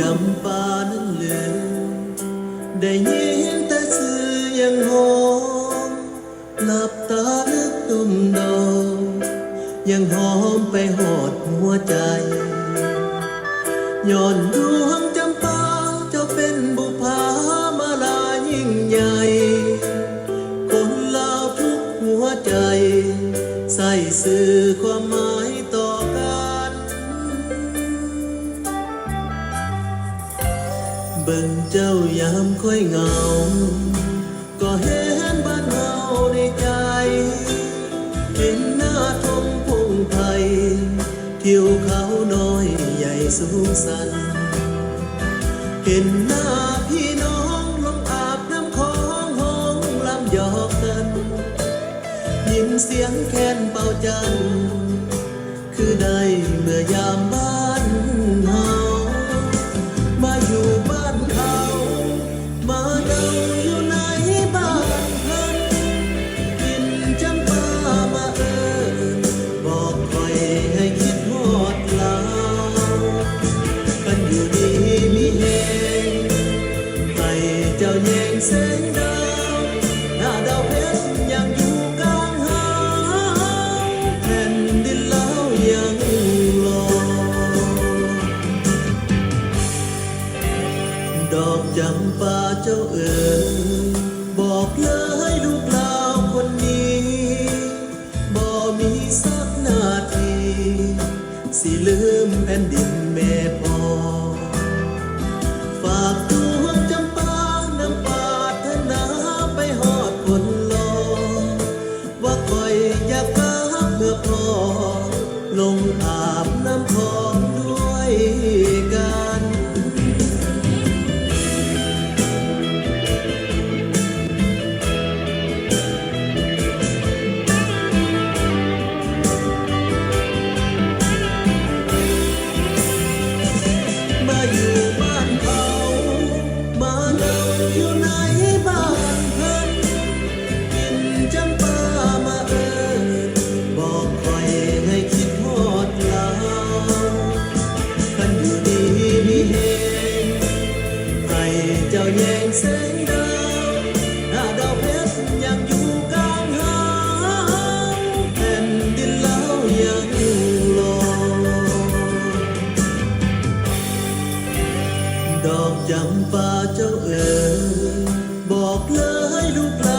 จำปานั้นลืมได้ยินแต่เสียงหอมหลับตาลึกตุ่มดองยังหอมไปหอดหัวใจย้อนดวง บิ่งเจ้ายามค่อยเหงา ก็เห็นบ้านเฮาในใจ เห็นหน้าทงพงไทยทิวเขาน้อยใหญ่สูงสัน เห็นหน้าพี่น้องลงอาบน้ำของห้องลำยอกกันยินเสียงแคนเป่าจัน คือได้เมื่อยามบ้า ดาวหาดาวเพชรยังอยู่กลางหางแผ่นดินลาวยังรอดอกจำปาเจ้าเอ๋ยบอกเลยลูกลาวคนนี้บ่มีสักนาที สิลืมแผ่นดินแม่ ดาวหน้าดาวเพชรยังอยู่กลางหางแผ่นดินลาวยังรอ ดอกจำปาเจ้าเอ๋ยบอกเลยลูกลา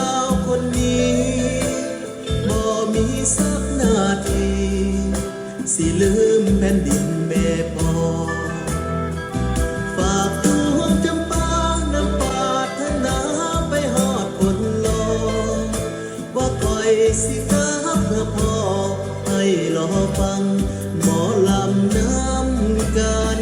วคน สิครับพระพ่อให้รอฟังหมอลำน้ำกัน